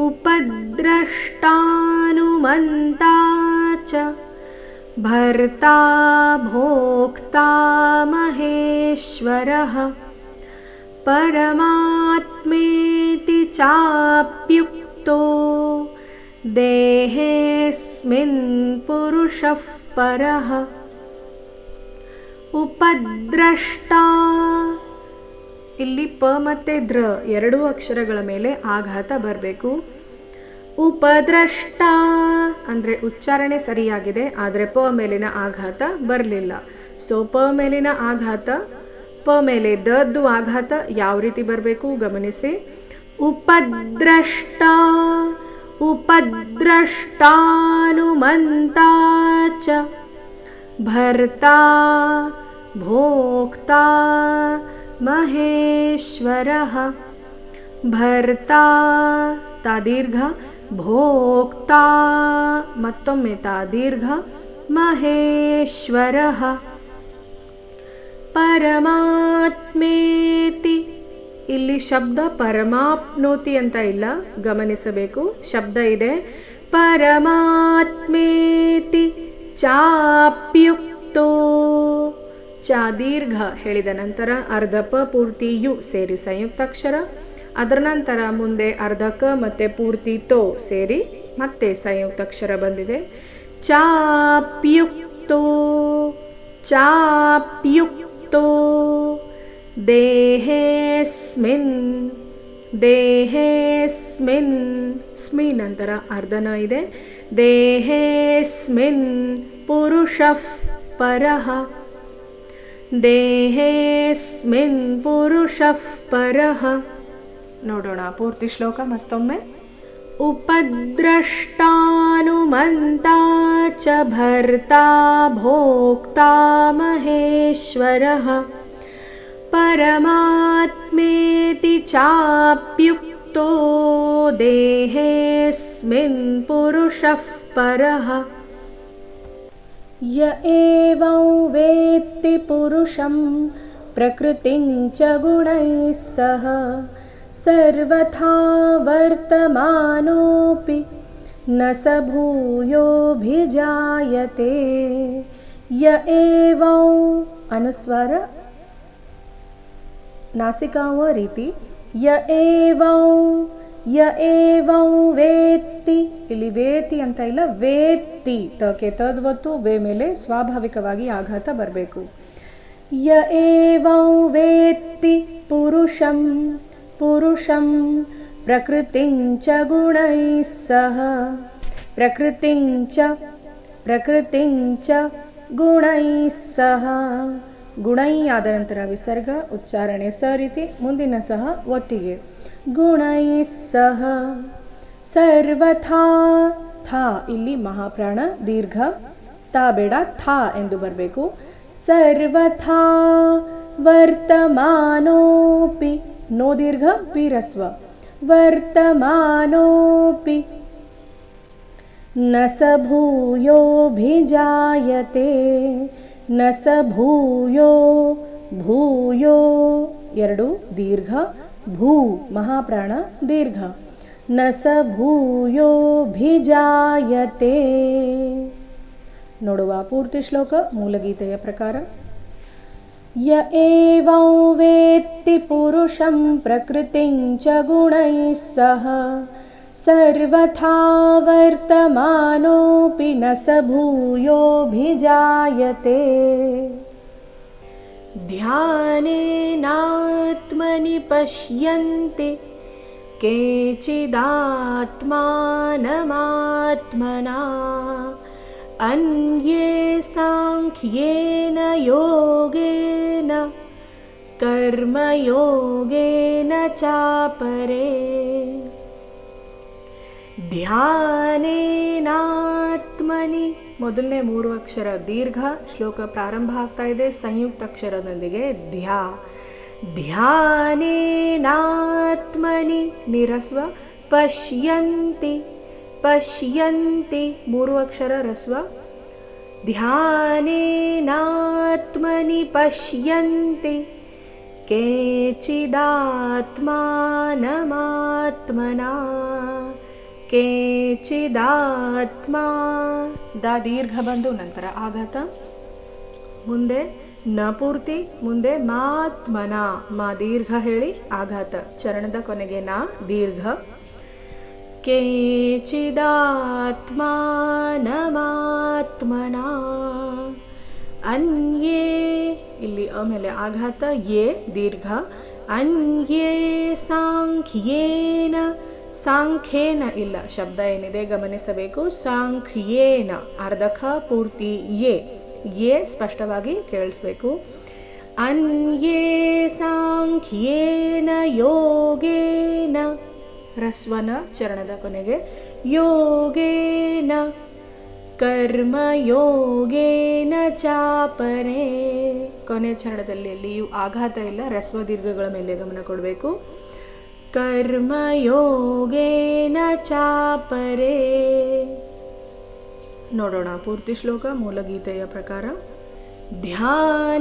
उपद्रष्टानुमन्ता च भर्ता भोक्ता महेश्वरः। परमात्मेति चाप्युक्तो देहेऽस्मिन् पुरुषः परः। उपद्रष्टा ಇಲ್ಲಿ ಪ ಮತ್ತೆ ದ್ರ ಎರಡೂ ಅಕ್ಷರಗಳ ಮೇಲೆ ಆಘಾತ ಬರಬೇಕು. ಉಪದ್ರಷ್ಟ ಅಂದ್ರೆ ಉಚ್ಚಾರಣೆ ಸರಿಯಾಗಿದೆ, ಆದರೆ ಪ ಮೇಲಿನ ಆಘಾತ ಬರಲಿಲ್ಲ. ಸೊ ಪ ಮೇಲಿನ ಆಘಾತ, ಪ ಮೇಲೆ ದದ್ದು ಆಘಾತ ಯಾವ ರೀತಿ ಬರಬೇಕು ಗಮನಿಸಿ. ಉಪದ್ರಷ್ಟ, ಉಪದ್ರಷ್ಟಾನುಮಂತ ಚ ಭರ್ತಾ ಭೋಕ್ತಾ ಮಹೇಶ್ವರಃ ಭರ್ತಾ ತಾದೀರ್ಘ ಭೋಕ್ತಾ ಮತ್ತೊಮ್ಮೆ ತಾದೀರ್ಘ, ಮಹೇಶ್ವರಃ। ಪರಮಾತ್ಮೇತಿ, ಇಲ್ಲಿ ಶಬ್ದ ಪರಮಾಪ್ನೋತಿ ಅಂತ ಇಲ್ಲ, ಗಮನಿಸಬೇಕು, ಶಬ್ದ ಇದೆ. ಪರಮಾತ್ಮೇತಿ, ಚಾಪ್ಯುಕ್ತೋ ಚ ದೀರ್ಘ ಹೇಳಿದ ನಂತರ ಅರ್ಧ ಪ ಪೂರ್ತಿ ಯು ಸೇರಿ ಸಂಯುಕ್ತಾಕ್ಷರ, ಅದರ ನಂತರ ಮುಂದೆ ಅರ್ಧ ಕ ಮತ್ತೆ ಪೂರ್ತಿ ತೋ ಸೇರಿ ಮತ್ತೆ ಸಂಯುಕ್ತಾಕ್ಷರ ಬಂದಿದೆ. ಚಾಪ್ಯುಕ್ತೋ ಚಾಪ್ಯುಕ್ತೋ, ದೇಹೇಸ್ಮಿನ್ ದೇಹೇಸ್ಮಿನ್ ಸ್ಮಿ ನಂತರ ಅರ್ಧನ ಇದೆ. ದೇಹೇಸ್ಮಿನ್, ಪುರುಷ ಪರಃ ದೇಹೇಸ್ಮಿನ್ ಪುರುಷಃ ಪರಃ ನೋಡೋಣ ಪೂರ್ತಿ ಶ್ಲೋಕ ಮತ್ತೊಮ್ಮೆ उपद्रष्टानुमन्ता च भर्ता भोक्ता महेश्वरः परमात्मेति चाप्युक्तो देहेऽस्मिन् पुरुषः परः य एवं वेत्ति पुरुषं प्रकृतिं च गुणैः सह। सर्वथा वर्तमानोऽपि न स भूयोऽभिजायते। य एवं अनुस्वर नासिकावरिति य एवं य एवं वेत्ति ಇಲ್ಲಿ ವೇತಿ ಅಂತ ಇಲ್ಲ ವೇತಿ ತಕ್ಕೆ ತದ್ವತ್ತು, ವೇ ಮೇಲೆ ಸ್ವಾಭಾವಿಕವಾಗಿ ಆಘಾತ ಬರಬೇಕು. ಯ ಏವಂ ವೇತ್ತಿ ಪುರುಷಂ ಪುರುಷಂ ಪ್ರಕೃತಿಂಚ ಗುಣೈ ಸಹ. ಪ್ರಕೃತಿಂಚ ಪ್ರಕೃತಿಂಚ ಗುಣೈ ಸಹ. ಗುಣೈ ಆದ ನಂತರ ವಿಸರ್ಗ, ಉಚ್ಚಾರಣೆ ಸ ಮುಂದಿನ ಸಹ ಒಟ್ಟಿಗೆ. ಗುಣೈ ಸಹ. ಸರ್ವಥಾ ಥಾ ಇಲ್ಲಿ ಮಹಾಪ್ರಾಣ ದೀರ್ಘ ತಾ ಬೇಡ ಥಾ ಎಂದು ಬರಬೇಕು ಸರ್ವಥಾ ವರ್ತಮಾನೋಪಿ नो दीर्घ पीरस्व वर्तमानोऽपि न स भूयोऽभिजायते न स भूयो भूयो ಎರಡು ದೀರ್ಘ ಭೂ ಮಹಾಪ್ರಾಣ ದೀರ್ಘ न स भूयोभिजायते नोडो वा पूर्तिश्लोकमूलगीतयप्रकार य एवं वेत्ति पुरुषं प्रकृतिं च गुणैः सह सर्वथा वर्तमानोऽपि न स भूयोऽभिजायते ध्यानेनात्मनि पश्यन्ति केचिदात्मानमात्मना अन्ये साङ्ख्येन योगेन कर्मयोगेन चापरे ಧ್ಯಾನೇನಾತ್ಮನಿ ಮೊದಲನೇ ಮೂರು ಅಕ್ಷರ ದೀರ್ಘ ಶ್ಲೋಕ ಪ್ರಾರಂಭ ಆಗ್ತಾ ಇದೆ ಸಂಯುಕ್ತ ಅಕ್ಷರದೊಂದಿಗೆ ಧ್ಯಾ ಧ್ಯಾನೇನಾತ್ಮನಿ ನಿರಸ್ವ ಪಶ್ಯಂತಿ ಪಶ್ಯಂತಿ ಮೂರು ಅಕ್ಷರ ರಸ್ವ ಧ್ಯಾನೇನಾತ್ಮನಿ ಪಶ್ಯಂತಿ ಕೇಚಿದಾತ್ಮಾನಮಾತ್ಮನಾ ಕೇಚಿದಾತ್ಮ ದ ದೀರ್ಘ ಬಂದು ನಂತರ ಆಘಾತ ಮುಂದೆ ನ ಪೂರ್ತಿ, ಮುಂದೆ ಮಾತ್ಮನ. ಮಾ ದೀರ್ಘ ಹೇಳಿ ಆಘಾತ. ಚರಣದ ಕೊನೆಗೆ ನಾ, ದೀರ್ಘ. ಕೇಚಿದಾತ್ಮಾನಮಾತ್ಮನ. ಅನ್ಯೇ, ಇಲ್ಲಿ ಆಮೇಲೆ ಆಘಾತ, ಎ, ದೀರ್ಘ. ಅನ್ಯೇ ಸಾಂಖ್ಯೇನ. ಸಾಂಖ್ಯೇನ ಇಲ್ಲ. ಶಬ್ದ ಏನಿದೆ ಗಮನಿಸಬೇಕು. ಸಾಂಖ್ಯೇನ. ಅರ್ಧಕ, ಪೂರ್ತಿ ಯೇ ಯೇ ಸ್ಪಷ್ಟವಾಗಿ ಕೇಳಿಸ್ಬೇಕು. ಅನ್ಯೇ ಸಾಂಖ್ಯೇನ ಯೋಗೇನ, ರಸ್ವನ ಚರಣದ ಕೊನೆಗೆ, ಯೋಗೇನ ಕರ್ಮಯೋಗೇನ ಚಾಪನೆ. ಕೊನೆ ಚರಣದಲ್ಲಿ ಎಲ್ಲಿಯೂ ಆಘಾತ ಇಲ್ಲ, ರಸ್ವ ದೀರ್ಘಗಳ ಮೇಲೆ ಗಮನ ಕೊಡಬೇಕು. ಕರ್ಮಯೋಗೇನ ಚಾಪರೆ. ನೋಡೋಣ ಪೂರ್ತಿ ಶ್ಲೋಕ ಮೂಲಗೀತೆಯ ಪ್ರಕಾರ ध्यानेनात्मनि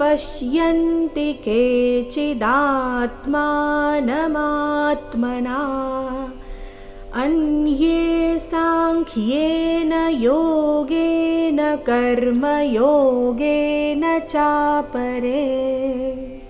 पश्यन्ति केचिदात्मानमात्मना अन्ये साङ्ख्येन योगेन कर्मयोगेन चापरे